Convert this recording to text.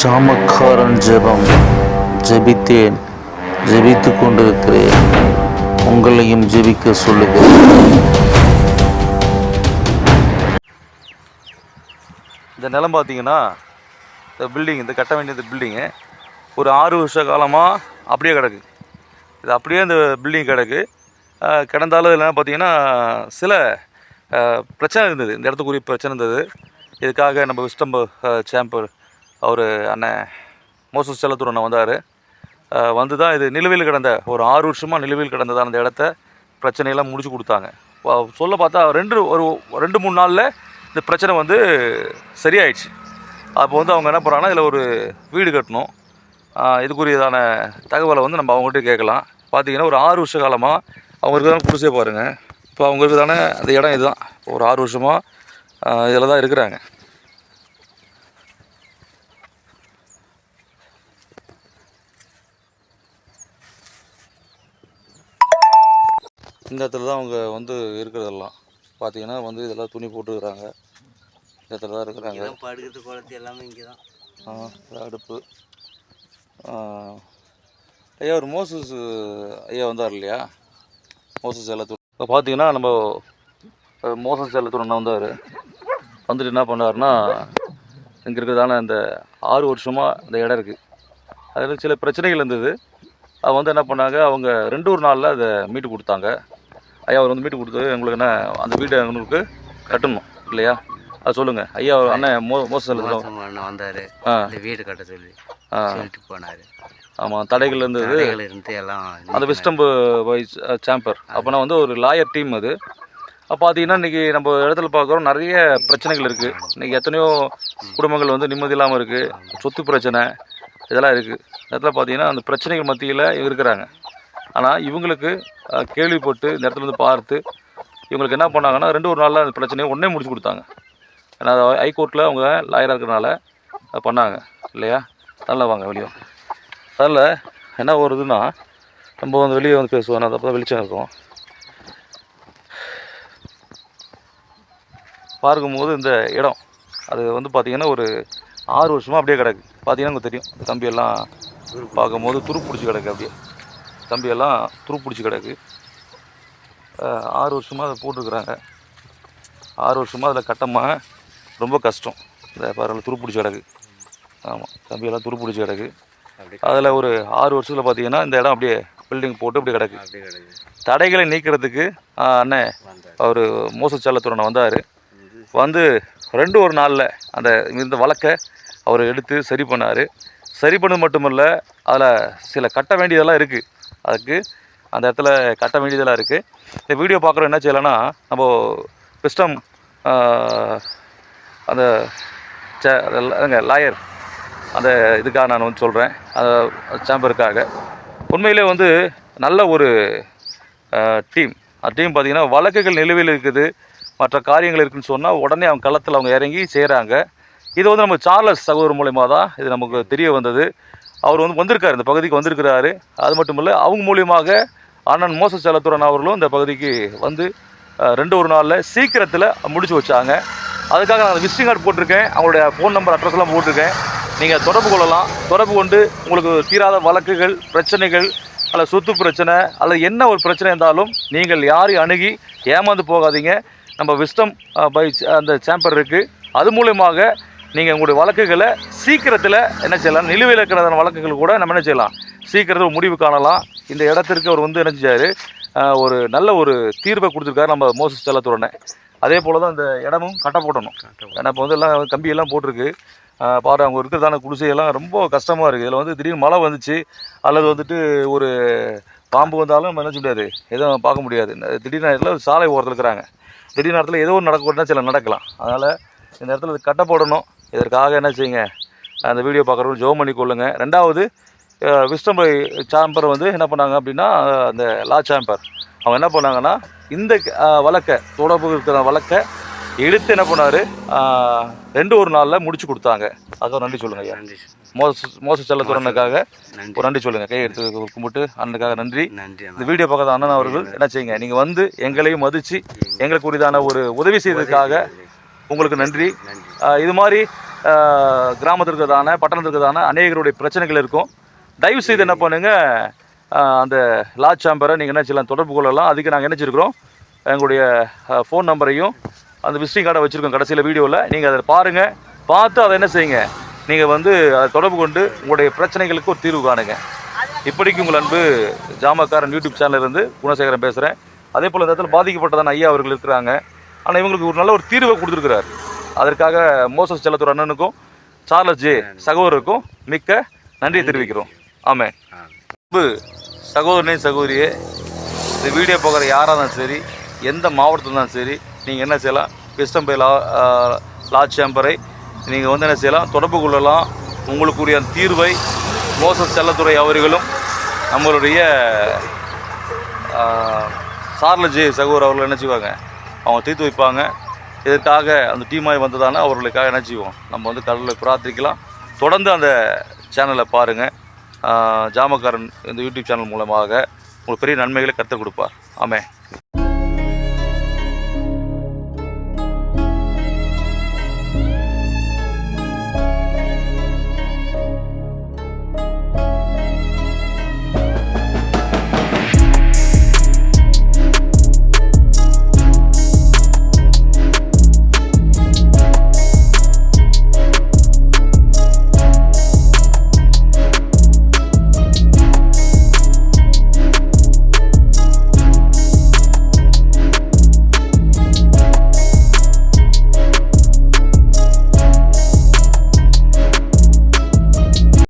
ஜாமக்காரன் ஜெபம். ஜெபித்தேன். ஜெபித்து கொண்டிருக்கிறேன். உங்களையும் ஜெபிக்க சொல்லுகிறேன். இந்த நிலம் பார்த்தீங்கன்னா இந்த பில்டிங் இந்த கட்ட வேண்டிய இந்த பில்டிங்கு ஒரு ஆறு வருஷ காலமாக அப்படியே கிடக்கு. இது அப்படியே இந்த பில்டிங் கிடக்கு. கிடந்தாலும் இதில் என்ன பார்த்தீங்கன்னா சில பிரச்சனை இருந்தது. இந்த இடத்துக்குரிய பிரச்சனை இருந்தது. இதுக்காக நம்ம விஸ்டம் சேம்பர் அவர் அண்ணன் மோசஸ் செல்லத்தூர் அண்ணன் வந்தார். வந்து தான் இது நிலுவையில் கிடந்த ஒரு ஆறு வருஷமாக நிலுவையில் கிடந்ததான் அந்த இடத்த பிரச்சனையெல்லாம் முடிச்சு கொடுத்தாங்க. சொல்ல பார்த்தா ரெண்டு ஒரு ரெண்டு மூணு நாளில் இந்த பிரச்சனை வந்து சரியாயிடுச்சு. அப்போ வந்து அவங்க என்ன பண்ணுறாங்கன்னா இதில் ஒரு வீடு கட்டணும். இதுக்குரியதான தகவலை வந்து நம்ம அவங்ககிட்ட கேட்கலாம். பார்த்தீங்கன்னா ஒரு ஆறு வருஷ காலமாக அவங்க இருக்கிறதான குடிசே பாருங்கள் இப்போ அவங்க இருக்கிறதான அந்த இடம் இதுதான். ஒரு ஆறு வருஷமாக இதில் தான் இருக்கிறாங்க. இந்த இடத்துல தான் அவங்க வந்து இருக்கிறதெல்லாம். பார்த்தீங்கன்னா வந்து இதெல்லாம் துணி போட்டுக்கிறாங்க. இந்த இடத்துல தான் இருக்கிறாங்க. படுக்கிறது குளத்து எல்லாமே இங்கே தான் ஆ, அடுப்பு. ஐயா ஒரு மோசஸ் ஐயா வந்தார் இல்லையா? மோசஸ் செல்லத்தூர் இப்போ பார்த்தீங்கன்னா நம்ம மோசஸ் செல்லத்தூர் அண்ணா வந்தார். வந்துட்டு என்ன பண்ணாருன்னா இங்கே இருக்கிறதான இந்த ஆறு வருஷமாக இந்த இடம் இருக்குது அதில் சில பிரச்சனைகள் இருந்தது. அது வந்து என்ன பண்ணாங்க அவங்க ரெண்டு ஒரு நாளில் அதை மீட்டு கொடுத்தாங்க. ஐயா அவர் வந்து மீட்டு கொடுத்து எங்களுக்கு என்ன அந்த வீட்டை எங்களுக்கு கட்டணும் இல்லையா? அது சொல்லுங்கள் ஐயா அண்ணன் மோ மோசம் பண்ண வந்தாரு. இந்த வீடு கட்ட சொல்லி சொல்லிட்டு போனாரு. ஆமாம் தடைகள் இருந்தது. இருந்து எல்லாம் அந்த விஸ்டம்பு வைஸ் சாம்பர். அப்போனா வந்து ஒரு லாயர் டீம் அது. அப்போ பார்த்தீங்கன்னா இன்றைக்கி நம்ம இடத்துல பார்க்குறோம் நிறைய பிரச்சனைகள் இருக்குது இன்றைக்கி எத்தனையோ குடும்பங்கள் வந்து நிம்மதி இல்லாமல் இருக்குது சொத்து பிரச்சனை இதெல்லாம் இருக்குது இடத்துல பார்த்தீங்கன்னா அந்த பிரச்சனைகள் மத்தியில் இருக்கிறாங்க. ஆனால் இவங்களுக்கு கேள்விப்பட்டு இந்த இடத்துல வந்து பார்த்து இவங்களுக்கு என்ன பண்ணாங்கன்னா ரெண்டு ஒரு நாளில் அந்த பிரச்சனையை உடனே முடிச்சு கொடுத்தாங்க. ஏன்னா அது ஹைகோர்ட்டில் அவங்க லாயராக இருக்கிறனால அதை பண்ணாங்க. இல்லையா? நல்லா வாங்க வெளியே அதில் என்ன வருதுன்னா நம்ம வந்து வெளியே வந்து பேசுவோம். அப்போ தான் வெளிச்சம் இருக்கும். பார்க்கும்போது இந்த இடம் அது வந்து பார்த்திங்கன்னா ஒரு ஆறு வருஷமாக அப்படியே கிடக்கு. பார்த்தீங்கன்னா உங்களுக்கு தெரியும். தம்பியெல்லாம் கம்பியெல்லாம் பார்க்கும்போது துரு பிடிச்சி கிடக்கு அப்படியே. கம்பியெல்லாம் துரு பிடிச்சி கிடக்கு. ஆறு வருஷமாக அதை போட்டிருக்கிறாங்க. ஆறு வருஷமாக அதில் கட்டமாக ரொம்ப கஷ்டம். இந்த பாருங்கள் துரு பிடிச்சி கிடக்கு. ஆமாம் கம்பியெல்லாம் துரு பிடிச்சி கிடக்கு. அதில் ஒரு ஆறு வருஷத்தில் பார்த்தீங்கன்னா இந்த இடம் அப்படியே பில்டிங் போட்டு இப்படி கிடக்கு. தடைகளை நீக்கிறதுக்கு வந்தாரு. அவர் மோசச்சாலத்துறை வந்தார். வந்து ரெண்டு ஒரு நாளில் அந்த இந்த வழக்கை அவர் எடுத்து சரி பண்ணார். சரி பண்ணது மட்டுமல்ல அதில் சில கட்ட வேண்டியதெல்லாம் இருக்குது அதுக்கு அந்த இடத்துல கட்ட வேண்டியதெல்லாம் இருக்குது இந்த வீடியோ பார்க்குறோம் என்ன செய்யலைன்னா நம்ம பிஸ்டம் அந்த சே லாயர் அந்த இதுக்காக நான் வந்து சொல்கிறேன் அந்த சேம்பருக்காக உண்மையிலே வந்து நல்ல ஒரு டீம் அந்த டீம் பார்த்தீங்கன்னா வழக்குகள் நிலுவையில் இருக்குது. மற்ற காரியங்கள் இருக்குதுன்னு சொன்னால் உடனே அவங்க களத்தில் அவங்க இறங்கி செய்கிறாங்க இது வந்து நம்ம சார்லஸ் சகோதரர் மூலயமா தான் இது நமக்கு தெரிய வந்தது. அவர் வந்து வந்திருக்காரு இந்த பகுதிக்கு வந்திருக்கிறாரு. அது மட்டும் இல்லை அவங்க மூலியமாக அண்ணன் மோச செலத்துடன் அவர்களும் இந்த பகுதிக்கு வந்து ரெண்டு ஒரு நாளில் சீக்கிரத்தில் முடிச்சு வச்சாங்க. அதுக்காக நான் விசிட்டிங் கார்டு போட்டிருக்கேன். அவங்களுடைய ஃபோன் நம்பர் அட்ரஸ்லாம் போட்டிருக்கேன். நீங்கள் தொடர்பு கொள்ளலாம். தொடர்பு கொண்டு உங்களுக்கு தீராத வழக்குகள் பிரச்சனைகள் அல்லது சொத்து பிரச்சனை அல்லது என்ன ஒரு பிரச்சனை இருந்தாலும் நீங்கள் யாரையும் அணுகி ஏமாந்து போகாதீங்க. நம்ம விஸ்டம் பை அந்த சேம்பர் இருக்குது அது மூலயமாக நீங்கள் உங்களுடைய வழக்குகளை சீக்கிரத்தில் என்ன செய்யலாம் நிலுவையில் இருக்கிறதான வழக்குகள் கூட நம்ம என்ன செய்யலாம் சீக்கிரத்தில் ஒரு முடிவு காணலாம். இந்த இடத்திற்கு அவர் வந்து என்ன செஞ்சார் ஒரு நல்ல ஒரு தீர்வை கொடுத்துருக்காரு நம்ம மோசஸ் செல்லத்துறனை. அதே போல் தான் இந்த இடமும் கட்ட போடணும் ஏன்னா இப்போ வந்து எல்லாம் கம்பியெல்லாம் போட்டிருக்கு. பாரு அவங்க இருக்கிறதான குடிசையெல்லாம் ரொம்ப கஷ்டமாக இருக்குது இதில் வந்து திடீர்னு மழை வந்துச்சு அல்லது வந்துட்டு ஒரு பாம்பு வந்தாலும் நம்ம என்ன முடியாது எதுவும் பார்க்க முடியாது. திடீர் நேரத்தில் சாலை ஓரத்தில் இருக்கிறாங்க. திடீர் நேரத்தில் ஏதோ ஒன்று நடக்க சில நடக்கலாம். அதனால் இந்த இடத்துல இது கட்ட போடணும். இதற்காக என்ன செய்யுங்க? அந்த வீடியோ பார்க்குறவங்க ஜோம் பண்ணி கொள்ளுங்க. ரெண்டாவது விஸ்டம் சாம்பர் வந்து என்ன பண்ணாங்க அப்படின்னா அந்த லா சாம்பர் அவங்க என்ன பண்ணாங்கன்னா இந்த வழக்கை தொடர்பு இருக்கிற வழக்கை எடுத்து என்ன பண்ணார்? ரெண்டு ஒரு நாளில் முடிச்சு கொடுத்தாங்க. அதுக்காக நன்றி சொல்லுங்க ஐயா. நன்றி. மோச மோச செல்லத்துறனுக்காக ஒரு நன்றி சொல்லுங்க. கை எடுத்து கும்பிட்டு அண்ணனுக்காக நன்றி. நன்றி இந்த வீடியோ பார்க்காத அண்ணன் அவர்கள் என்ன செய்யுங்க? நீங்கள் வந்து எங்களையும் மதித்து எங்களுக்கு உரிதான ஒரு உதவி செய்ததுக்காக உங்களுக்கு நன்றி. இது மாதிரி கிராமத்தில் இருக்கிறதான பட்டணத்தில் இருக்கிறதான அநேகருடைய பிரச்சனைகள் இருக்கும். தயவு செய்து என்ன பண்ணுங்க ஆஹ் அந்த லா சாம்பரை நீங்கள் என்ன செய்யலாம் தொடர்பு கொள்ளலாம். அதுக்கு நாங்கள் என்ன செஞ்சுருக்கிறோம் எங்களுடைய ஃபோன் நம்பரையும் அந்த விசிட்டிங் கார்டை வச்சுருக்கோம் கடைசியில் வீடியோவில் நீங்கள் அதை பாருங்கள் பார்த்து அதை என்ன செய்யுங்க நீங்கள் வந்து அதை தொடர்பு கொண்டு உங்களுடைய பிரச்சனைகளுக்கு ஒரு தீர்வு காணுங்க. இப்படிக்கு உங்கள் அன்பு ஜாமக்காரன் யூடியூப் சேனல்ல இருந்து குணசேகரன் பேசுகிறேன் அதே போல் இந்த இடத்துல பாதிக்கப்பட்டதான ஐயா அவர்கள் இருக்கிறாங்க. ஆனால் இவங்களுக்கு ஒரு நல்ல ஒரு தீர்வை கொடுத்துருக்கிறார். அதற்காக மோசஸ் செல்லத்தூர் அண்ணனுக்கும் சார்லஸ் ஜே சகோதரருக்கும் மிக்க நன்றியை தெரிவிக்கிறோம். ஆமே. சகோதரனே சகோதரியே இந்த வீடியோ பார்க்குற யாராக இருந்தாலும் சரி எந்த மாவட்டத்தில் இருந்தாலும் சரி நீங்கள் என்ன செய்யலாம்? கிருஷ்ணம்பை லா லா சேம்பரை நீங்கள் வந்து என்ன செய்யலாம்? தொடர்பு கொள்ளலாம். உங்களுக்குரிய தீர்வை மோசஸ் செல்லத்துறை அவர்களும் நம்மளுடைய சார்லஜி சகோதரர் அவர்கள் என்ன செய்வாங்க? அவங்க தீர்த்து வைப்பாங்க. இதற்காக அந்த டீமாய் வந்ததான அவர்களுக்காக என்ன செய்வோம்? நம்ம வந்து கடலில் பிரார்த்திக்கலாம். தொடர்ந்து அந்த சேனலை பாருங்கள் ஜாமக்காரன் இந்த யூடியூப் சேனல் மூலமாக உங்களுக்கு பெரிய நன்மைகளை கற்றுக் கொடுப்பார். ஆமே